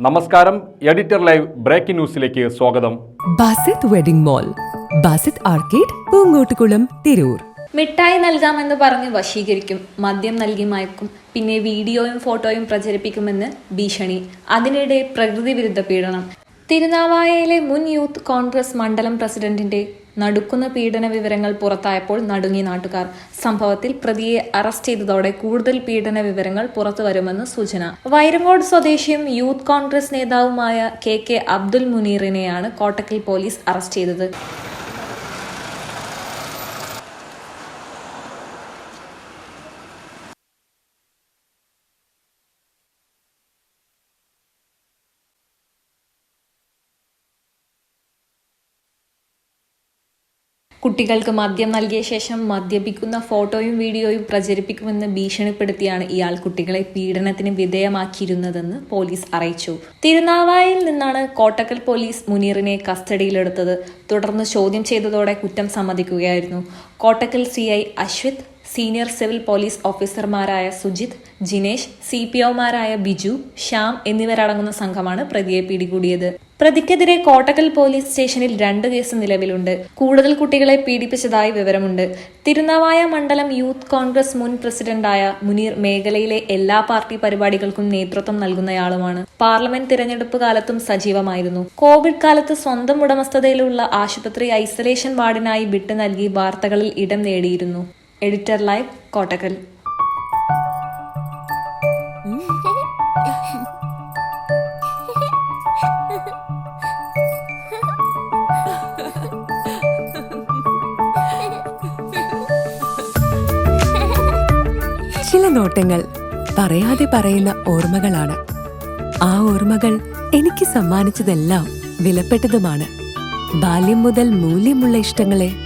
നമസ്കാരം editor live breaking ന്യൂസിലേക്ക് സ്വാഗതം. Basith wedding mall Basith arcade Poongottukulam Tirur. മിഠായി നൽകാമെന്ന് പറഞ്ഞ് വശീകരിക്കും മദ്യം നൽകി മയക്കും പിന്നെ വീഡിയോയും ഫോട്ടോയും പ്രചരിപ്പിക്കുമെന്ന് ഭീഷണി. അതിനിടെ പ്രകൃതി വിരുദ്ധ പീഡനം. തിരുനാവായയിലെ മുൻ യൂത്ത് കോൺഗ്രസ് മണ്ഡലം പ്രസിഡന്റിന്റെ നടുക്കുന്ന പീഡന വിവരങ്ങൾ പുറത്തായപ്പോൾ നടുങ്ങി നാട്ടുകാർ. സംഭവത്തിൽ പ്രതിയെ അറസ്റ്റ് ചെയ്തതോടെ കൂടുതൽ പീഡന വിവരങ്ങൾ പുറത്തു വരുമെന്ന് സൂചന. വൈരങ്ങോട് സ്വദേശിയും യൂത്ത് കോൺഗ്രസ് നേതാവുമായ കെ കെ അബ്ദുൽ മുനീറിനെയാണ് കോട്ടക്കൽ പോലീസ് അറസ്റ്റ് ചെയ്തത്. കുട്ടികൾക്ക് മദ്യം നൽകിയ ശേഷം മദ്യപിക്കുന്ന ഫോട്ടോയും വീഡിയോയും പ്രചരിപ്പിക്കുമെന്ന് ഭീഷണിപ്പെടുത്തിയാണ് ഇയാൾ കുട്ടികളെ പീഡനത്തിന് വിധേയമാക്കിയിരുന്നതെന്ന് പോലീസ് അറിയിച്ചു. തിരുനാവായയിൽ നിന്നാണ് കോട്ടക്കൽ പോലീസ് മുനീറിനെ കസ്റ്റഡിയിലെടുത്തത്. തുടർന്ന് ചോദ്യം ചെയ്തതോടെ കുറ്റം സമ്മതിക്കുകയായിരുന്നു. Kottakkal C I Ashwith senior civil police ഓഫീസർമാരായ സുജിത് ജിനേഷ് സി പി ഒമാരായ ബിജു ശ്യാം എന്നിവരടങ്ങുന്ന സംഘമാണ് പ്രതിയെ പിടികൂടിയത്. പ്രതിക്കെതിരെ കോട്ടക്കൽ പോലീസ് സ്റ്റേഷനിൽ രണ്ട് കേസ് നിലവിലുണ്ട്. കൂടുതൽ കുട്ടികളെ പീഡിപ്പിച്ചതായി വിവരമുണ്ട്. തിരുനാവായ മണ്ഡലം യൂത്ത് കോൺഗ്രസ് മുൻ പ്രസിഡന്റായ മുനീർ മേഖലയിലെ എല്ലാ പാർട്ടി പരിപാടികൾക്കും നേതൃത്വം നൽകുന്നയാളുമാണ്. പാർലമെന്റ് തിരഞ്ഞെടുപ്പ് കാലത്തും സജീവമായിരുന്നു. കോവിഡ് കാലത്ത് സ്വന്തം ഉടമസ്ഥതയിലുള്ള ആശുപത്രി ഐസൊലേഷൻ വാർഡിനായി വിട്ടു നൽകി വാർത്തകളിൽ ഇടം നേടിയിരുന്നു. എഡിറ്റർ ലൈവ് കോട്ടക്കൽ ചില നോട്ടങ്ങൾ പറയാതെ പറയുന്ന ഓർമ്മകളാണ്. ആ ഓർമ്മകൾ എനിക്ക് സമ്മാനിച്ചതെല്ലാം വിലപ്പെട്ടതുമാണ്. ബാല്യം മുതൽ മൂല്യമുള്ള ഇഷ്ടങ്ങളെ